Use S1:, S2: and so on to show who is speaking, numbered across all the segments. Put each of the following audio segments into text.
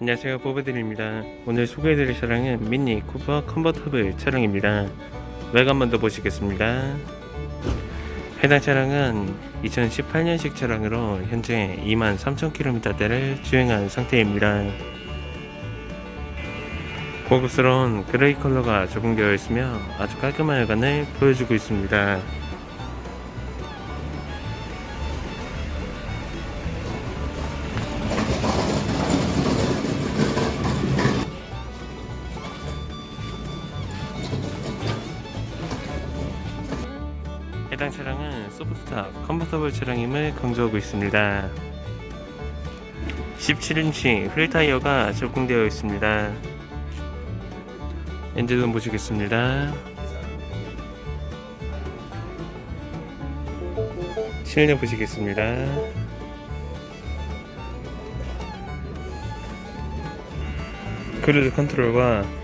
S1: 안녕하세요. 보배드립니다. 오늘 소개해드릴 차량은 미니 쿠퍼 컨버터블 차량입니다. 외관 먼저 보시겠습니다. 해당 차량은 2018년식 차량으로 현재 23,000km대를 주행한 상태입니다. 고급스러운 그레이 컬러가 적용되어 있으며 아주 깔끔한 외관을 보여주고 있습니다 해당 차량은 소프트탑 컨버터블 차량임을 강조하고 있습니다. 17인치 휠 타이어가 적용되어 있습니다. 엔진은 보시겠습니다. 실내 보시겠습니다. 크루즈 컨트롤과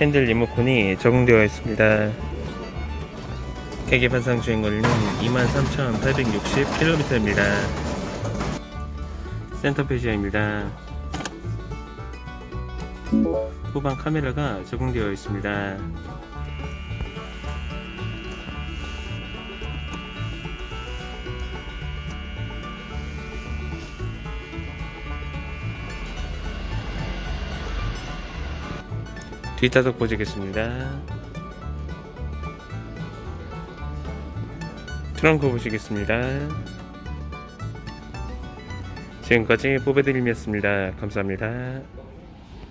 S1: 핸들 리모컨이 적용되어 있습니다. 계기판상 주행거리는 23,860km입니다. 센터 페이지입니다. 후방 카메라가 적용되어 있습니다. 뒷좌석 보시겠습니다. 트렁크 보시겠습니다. 지금까지 뽑아드림이었습니다. 감사합니다.